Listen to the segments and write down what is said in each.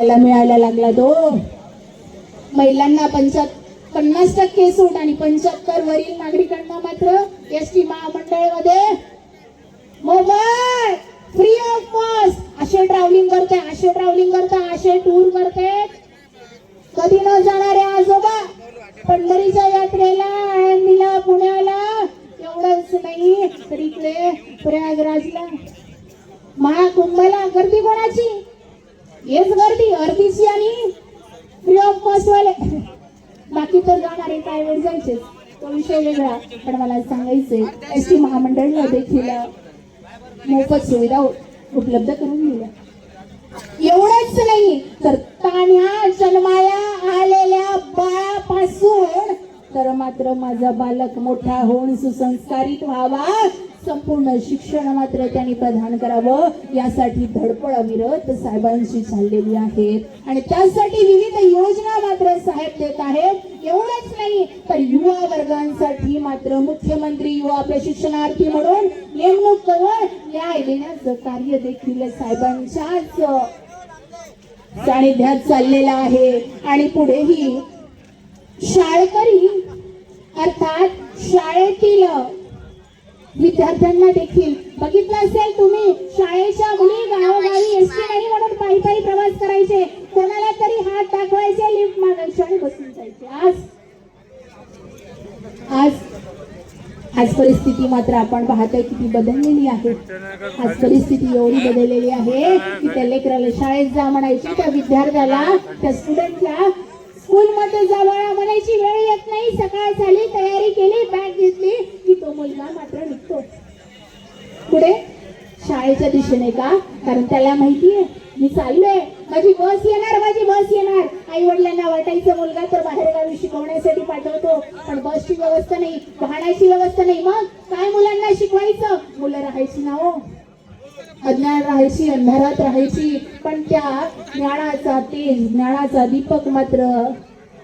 मिळायला लागला तो. महिलांना पंचात पन्नास टक्के सूट आणि पंच्याहत्तर वरील नागरिकांना मात्र एस टी महामंडळामध्ये मोबाईल फ्री ऑफ कॉस्ट असे ट्रॅव्हलिंग करते असे ट्रॅव्हलिंग करते असे टूर करते. कधी न जाणारे आजोबा पंढरीच्या यात्रेला आळंदीला पुण्याला. एवढंच नाही तर इकडे प्रयागराजला. महाकुंभला गर्दी कोणाची? हेच गर्दी अर्धीची आणि फ्री ऑफ कॉस्ट वाले. बाकी तर जाणारे प्रायव्हेट जायचे तो विषय वेगळा पण मला सांगायचंय एस टी महामंडळाला देखील मोफत सुविधा उपलब्ध करून दिल्या. एवढंच नाही तर ताण्या जन्माया आलेल्या बाळापासून तर मात्र माझा बालक मोठा होऊन सुसंस्कारित व्हावा. संपूर्ण शिक्षण मात्र त्यांनी प्रदान करावं. यासाठी धडपड अविरत साहेबांशी चाललेली आहेत. आणि त्यासाठी विविध योजना मात्र साहेब देत आहेत. एवढंच नाही तर युवा वर्गांसाठी मात्र मुख्यमंत्री युवा प्रशिक्षणार्थी म्हणून नेमणूक करून न्याय देण्याचं कार्य देखील साहेबांच्याच सानिध्यात चाललेला आहे. आणि पुढेही शाळकरी अर्थात शाळेतील विद्यार्थ्यांना देखील. बघितलं असेल तुम्ही शाळेच्या मुली गावोगावी एस टी नाही म्हणून पायी पायी प्रवास करायचे. कोणाला तरी हात दाखवायचे लिफ्ट मागायचे आणि बसून जायचे. आज आज आज परिस्थिती मात्र आपण पाहतोय किती बदललेली आहे. आज परिस्थिती एवढी बदललेली आहे की त्या लेकराला शाळेत जा म्हणायची त्या विद्यार्थ्याला त्या स्टुडंटला स्कूलमध्ये जा म्हणायची वेळ येत नाही. सकाळी निघतो पुढे शाळेच्या दिशेने का? कारण त्याला माहितीये. मी चाललोय. माझी बस येणार माझी बस येणार. आई वडिलांना वाटायचं मुलगा तर बाहेरगावी शिकवण्यासाठी पाठवतो. पण बसची व्यवस्था नाही वाहनाची व्यवस्था नाही. मग काय मुलांना शिकवायचं? मुलं राहायची ना हो. अज्ञान राहायची अंधारात राहायची. पण त्या ज्ञानाचा तेज ज्ञानाचा दीपक मात्र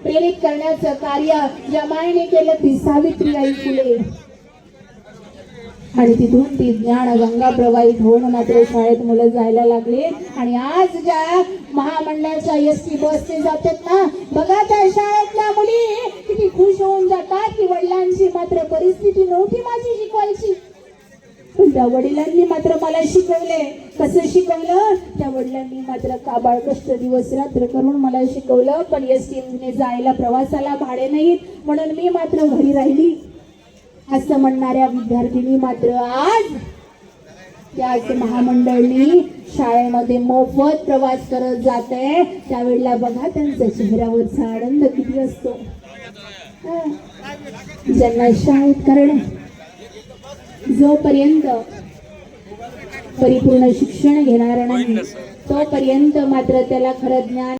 प्रेरित करण्याचं कार्य ज्या मायने केलं ती सावित्रीबाई फुले. आणि तिथून ती ज्ञान गंगा प्रवाहित होऊन मात्र शाळेत मुलं जायला लागले. आणि आज ज्या महामंडळाच्या एस टी बसने जातात ना बघा त्या शाळेतल्या मुली किती खुश होऊन जातात की वडिलांची मात्र परिस्थिती नव्हती माझी शिकवायची. पण त्या वडिलांनी मात्र मला शिकवले. कसं शिकवलं? त्या वडिलांनी मात्र काबाळ कष्ट दिवस रात्र करून मला शिकवलं. पण एस टीने जायला प्रवासाला भाडे नाहीत. म्हणून मी मात्र घरी राहिली. असं म्हणणाऱ्या विद्यार्थिनी मात्र आज त्याच महामंडळनी शाळेमध्ये मोफत प्रवास करत जात आहे त्यावेळेला बघा त्यांचा चेहऱ्यावरचा आनंद किती असतो. ज्यांना शाळेत कारण जोपर्यंत परिपूर्ण शिक्षण घेणार नाही तोपर्यंत मात्र त्याला खरं ज्ञान